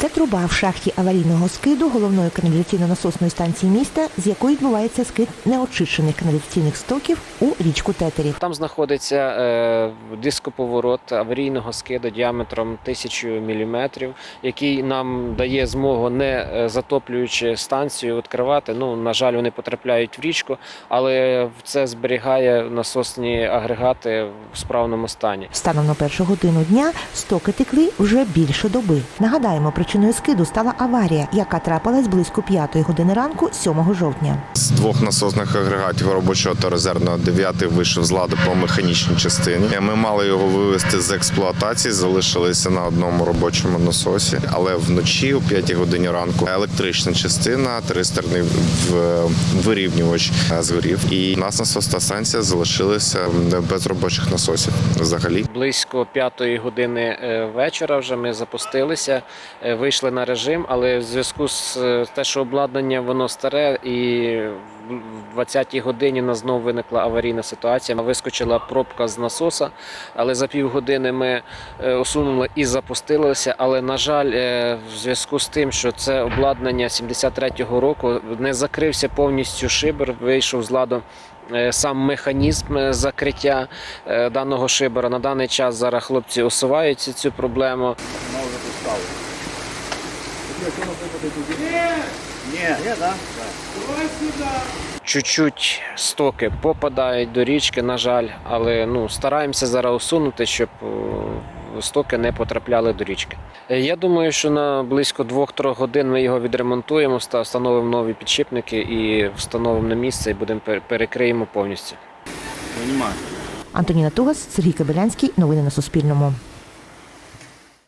Це труба в шахті аварійного скиду головної каналізаційно-насосної станції міста, з якої відбувається скид неочищених каналізаційних стоків у річку Тетерів. Там знаходиться е, дископоворот аварійного скиду діаметром 1000 мм, який нам дає змогу, не е, затоплюючи станцію, відкривати. Ну, на жаль, вони потрапляють в річку, але це зберігає насосні агрегати в справному стані. Станом на першу годину дня стоки текли вже більше доби. Нагадаємо, причиною скиду стала аварія, яка трапилась близько п'ятої години ранку 7 жовтня. Двох насосних агрегатів робочого та резервного дев'ятий вийшов з ладу по механічній частині. Ми мали його вивести з експлуатації, залишилися на одному робочому насосі. Але вночі, о 5 годині ранку, електрична частина, тристерний в- вирівнювач е, згорів. І у нас насосна станція залишилася без робочих насосів взагалі. Близько п'ятої години е, вечора вже ми запустилися, е, вийшли на режим, але в зв'язку з е, те, що обладнання воно старе, і в 20-й годині нас знову виникла аварійна ситуація. Вискочила пробка з насоса, але за півгодини ми е, усунули і запустилися. Але на жаль, е, в зв'язку з тим, що це обладнання 73-го року не закрився повністю шибер, вийшов з ладу. е, Сам механізм закриття даного шибера на даний час зараз хлопці усувають цю- Чуть-чуть стоки попадають до річки, на жаль, але ну стараємося зараз усунути, щоб е, стоки не потрапляли до річки. Е, Я думаю, що на близько 2-3 годин ми його відремонтуємо, встановимо нові підшипники і встановимо на місце і будемо перекриємо повністю. Антоніна Тугас, Сергій Кабелянський. Новини на Суспільному.